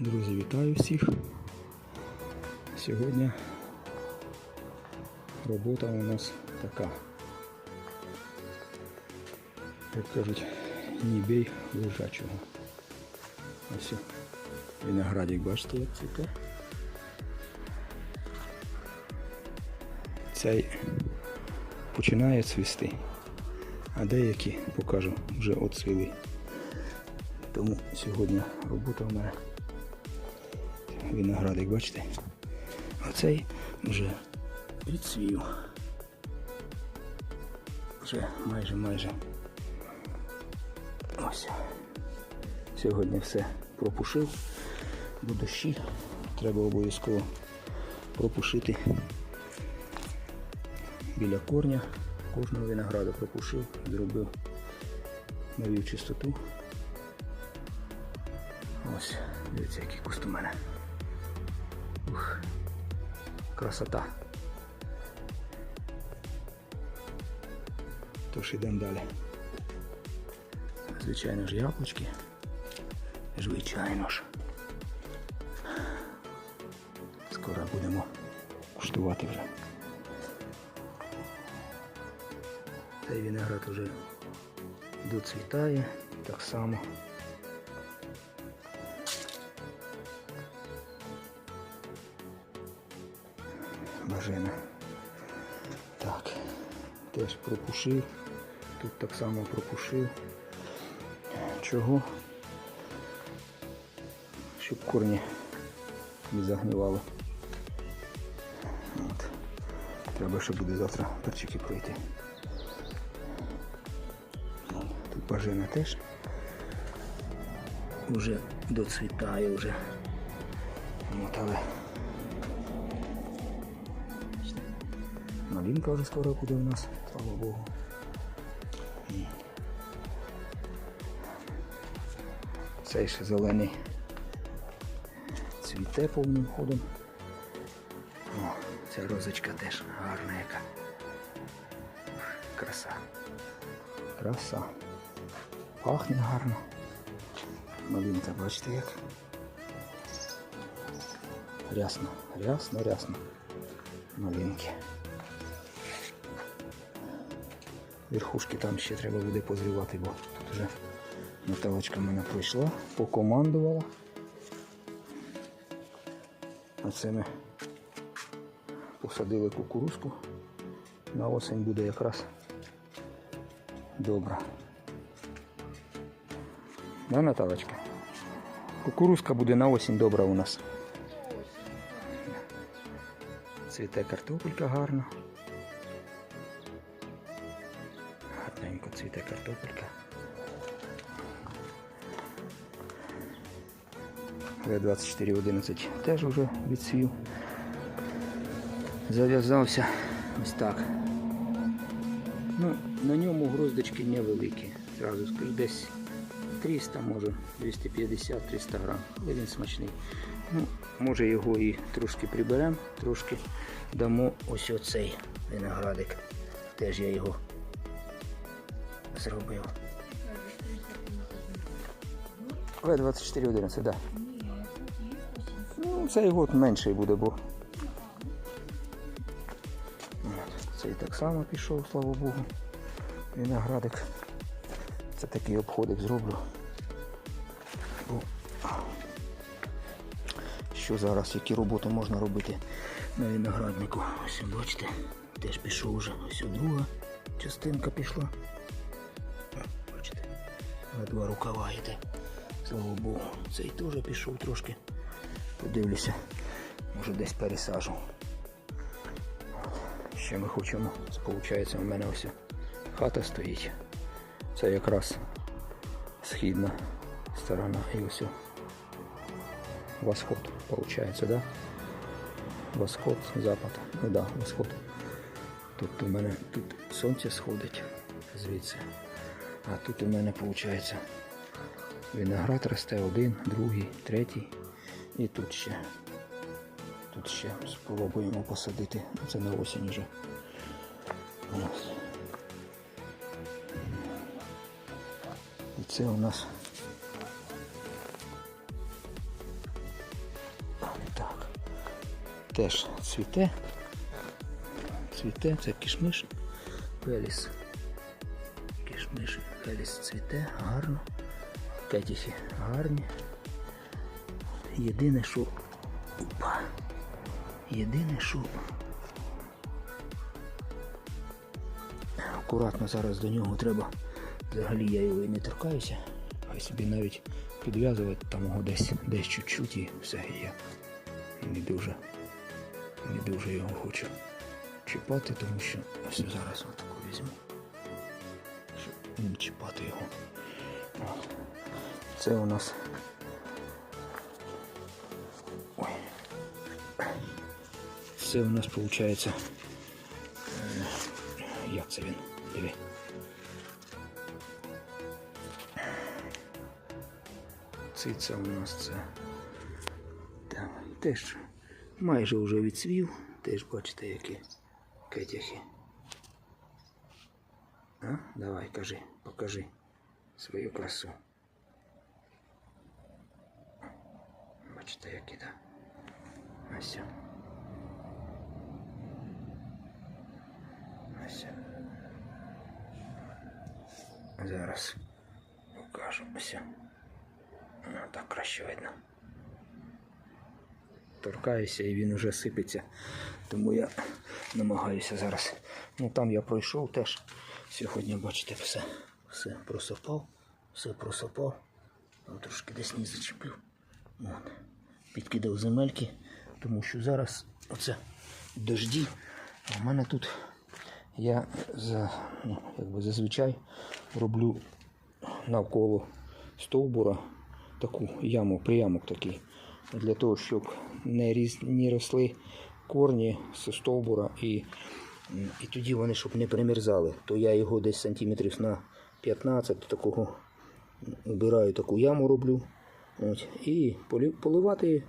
Друзі, вітаю всіх. Сьогодні робота у нас така. Як кажуть, не бій лежачого. Ось виноградик, бачите, як цвіте. Цей починає цвісти, а деякі покажу вже отцвіли. Тому сьогодні робота в мене виноградик, бачите? Оцей вже відцвів. Вже майже майже. Ось. Сьогодні все пропушив, бо дощі треба обов'язково пропушити біля корня. Кожного винограду пропушив, зробив навів чистоту. Ось, дивіться, який куст у мене. Красота. Тож йдемо далі. Звичайно ж яблучки. Звичайно ж. Скоро будемо куштувати вже. Цей виноград вже доцвітає так само. Бажина. Так, теж пропушив. Тут так само пропушив. Чого? Щоб корні не загнивали. От. Треба, щоб буде завтра перчики пройти. Тут бажина теж вже доцвітає вже. От, але Малинка вже скоро буде у нас, слава Богу. Цей ще зелений цвіте повним ходом. О, ця розочка теж гарна яка. Краса. Краса. Пахне гарно. Малинка, бачите як? Рясно, рясно, рясно. Малинки. Верхушки там ще треба буде позрівати, бо тут вже металочка мене пройшла, покомандувала. А це ми посадили кукурузку. На осень буде якраз добра. Да, Наталочка? Кукурузка буде на осінь добра у нас. Цвіте картопелька гарно. В2411 теж вже відсвів. Зав'язався ось так. Ну, на ньому гроздочки невеликі. Зразу скажу, десь 300, може 250-300 грам. Він смачний. Ну, може його і трошки приберемо, трошки дамо ось оцей виноградик. Теж я його зробив. В2411, так. Да. Ну, цей год менший буде, бо. Цей так само пішов, слава Богу. Виноградик. Це такий обходик зроблю. Бо що зараз, які роботи можна робити на винограднику. Ось бачите, теж пішов вже. Ось друга частинка пішла. Бачите, на два рукава йде. Слава Богу. Цей теж пішов трошки. Подивлюся, може десь пересажу. Ще ми хочемо. Виходить, у мене ось хата стоїть. Це якраз східна сторона і ось восход получается, да? Восход, запад. Ну да, восход. Тут у мене тут сонце сходить звідси. А тут у мене виходить виноград росте один, другий, третій. І тут ще. Тут ще спробуємо посадити. Це на осінь вже. І це у нас теж цвіте. Цвіте, це кішмиш. Пеліс. Кішмиш, пеліс цвіте, гарно. Кетіхи гарні. Єдине, що. Опа. Єдине, що. Акуратно зараз до нього треба. Взагалі я його і не торкаюся, а собі навіть підв'язувати там його десь десь чуть-чуть і все я не дуже, не дуже його хочу чіпати, тому що ось зараз отаку візьму. Щоб не чіпати його. Це у нас. Це у нас виходить. Як це він? Диви. Циця у нас це. Там теж майже вже відцвів. Теж бачите, які кетяхи. А? Давай, кажи, покажи свою красу. Бачите, які, так? Ось. Ось. Зараз покажу. Ось. Ну, так краще видно. Торкаюся і він вже сипеться. Тому я намагаюся зараз. Ну там я пройшов теж. Сьогодні, бачите, все, все просопав, все просопав. Там трошки десь не зачепив. От. Підкидав земельки, тому що зараз оце дожді. А в мене тут я за, ну, якби зазвичай роблю навколо стовбура таку яму, приямок такий, для того, щоб не, різ, не росли корні з стовбура і, і тоді вони щоб не примерзали. То я його десь сантиметрів на 15 такого убираю таку яму роблю. От, і поливати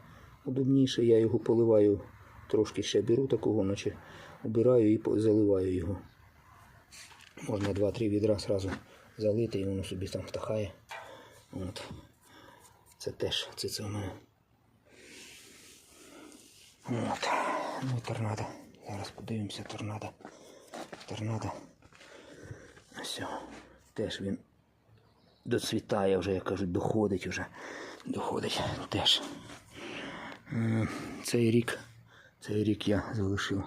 удобніше. Я його поливаю трошки ще беру такого, наче убираю і заливаю його. Можна 2-3 відра зразу залити, і воно собі там втахає. От. Це теж це, це в мене. От. Ну і торнадо. Зараз подивимося торнадо. Торнадо. Все. Теж він доцвітає вже, як кажуть, доходить вже. Доходить теж. Цей рік, цей рік я залишив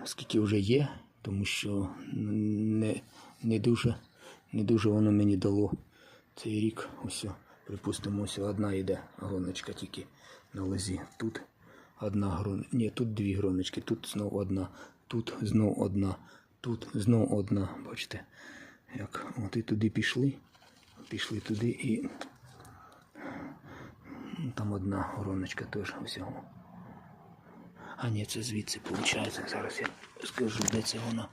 наскільки вже є, тому що не, не, дуже, не дуже воно мені дало цей рік. Ось, припустимо, ось одна йде гроночка тільки на лозі. Тут одна гроночка. Ні, тут дві гроночки, тут знов одна, тут знов одна, тут знов одна. Бачите, як от і туди пішли, пішли туди і там одна гроночка теж всього. А ні, це звідси виходить. Зараз я скажу, де це вона.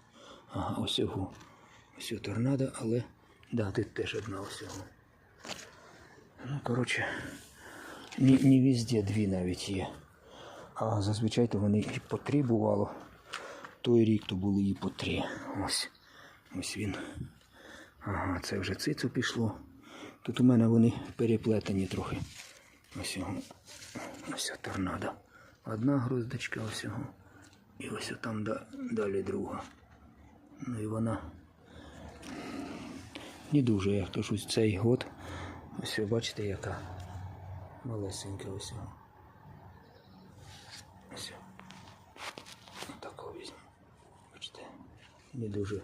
Ага, ось. Ось торнадо, але да, тут теж одна ось. Ну, коротше, не, не везде дві навіть є. А зазвичай то вони і по три бувало. Той рік то були і по три. Ось. Ось він. Ага, це вже цицю пішло. Тут у мене вони переплетені трохи. Ось його. Ось торнадо. Одна гроздочка ось. І ось там да- далі друга. Ну і вона не дуже, я кажу, цей год. Ось ви бачите, яка малесенька ось. Ось. Отаку візьму. Бачите, не дуже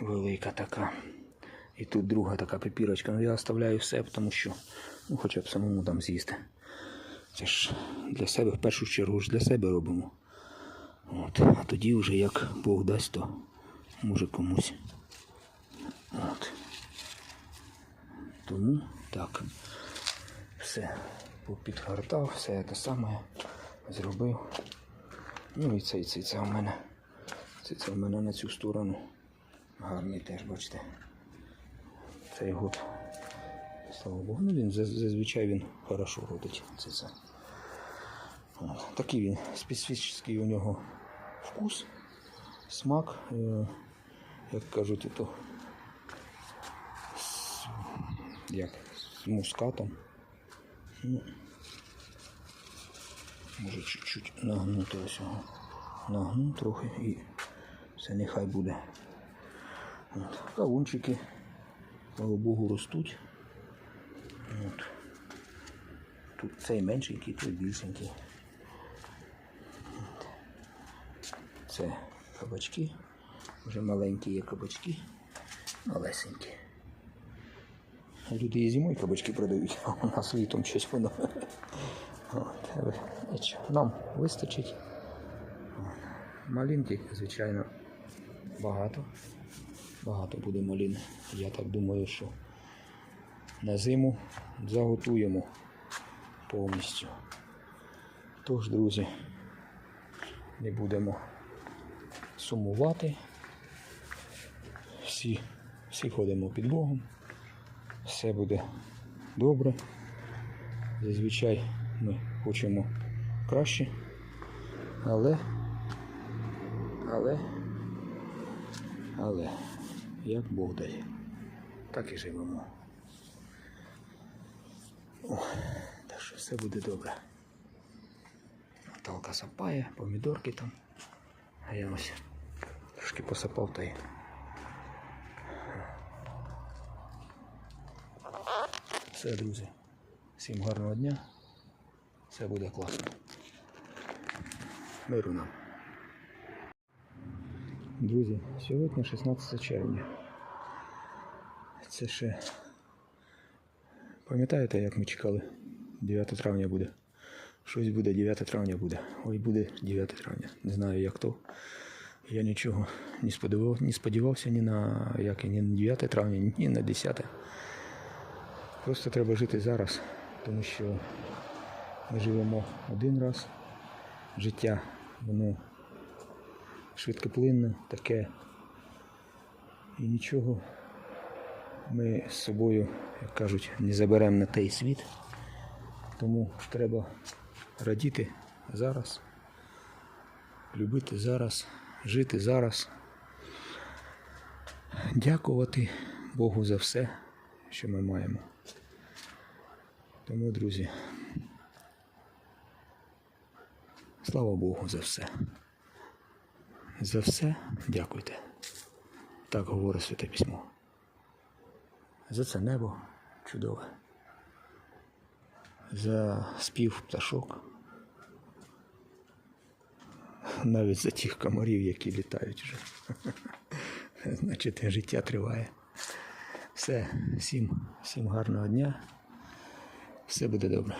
велика така. І тут друга така пепірочка. Ну я оставляю все, тому що ну, хоча б самому там з'їсти. Це ж для себе, в першу чергу ж для себе робимо. От. А тоді вже як Бог дасть, то може комусь. От. Тому так. Все попідгортав, все те саме зробив. Ну і цей цей це у мене. Цей це у мене на цю сторону. Гарний теж, бачите. Цей год. Слава Богу, ну він зазвичай він хорошо родить. Це це. Такий він специфічний у нього вкус, смак, е, як кажуть, то з, як, з мускатом. Ну, Може чуть-чуть нагнути ось його. Нагну трохи і все нехай буде. От. Кавунчики, слава Богу, ростуть. От. Тут цей меншенький, той більшенький. От. Це кабачки. Вже маленькі є кабачки, малесенькі. Люди і зимою кабачки продають, а у нас літом щось воно. От, нам вистачить. Малинки, звичайно, багато. Багато буде малин. Я так думаю, що на зиму заготуємо повністю. Тож, друзі, не будемо сумувати. Всі, всі ходимо під Богом. Все буде добре. Зазвичай ми хочемо краще. Але, але, але, як Бог дає, так і живемо. О, так що все буде добре. Наталка сапає, помідорки там. А я ось трошки посапав та й. Все, друзі. Всім гарного дня. Все буде класно. Миру нам. Друзі, сьогодні 16 червня. Це ще. Пам'ятаєте, як ми чекали? 9 травня буде. Щось буде, 9 травня буде. Ой, буде 9 травня. Не знаю як то. Я нічого не сподівався, не сподівався ні на як, ні на 9 травня, ні на 10. Просто треба жити зараз, тому що ми живемо один раз. Життя, воно швидкоплинне, таке. І нічого ми з собою, як кажуть, не заберемо на той світ. Тому треба радіти зараз, любити зараз, жити зараз, дякувати Богу за все, що ми маємо. Тому, друзі, слава Богу за все. За все дякуйте. Так говорить Святе Письмо. За це небо чудове. За спів пташок. Навіть за тих комарів, які літають вже. Значить, життя триває. Все, всім, всім гарного дня. Все буде добре.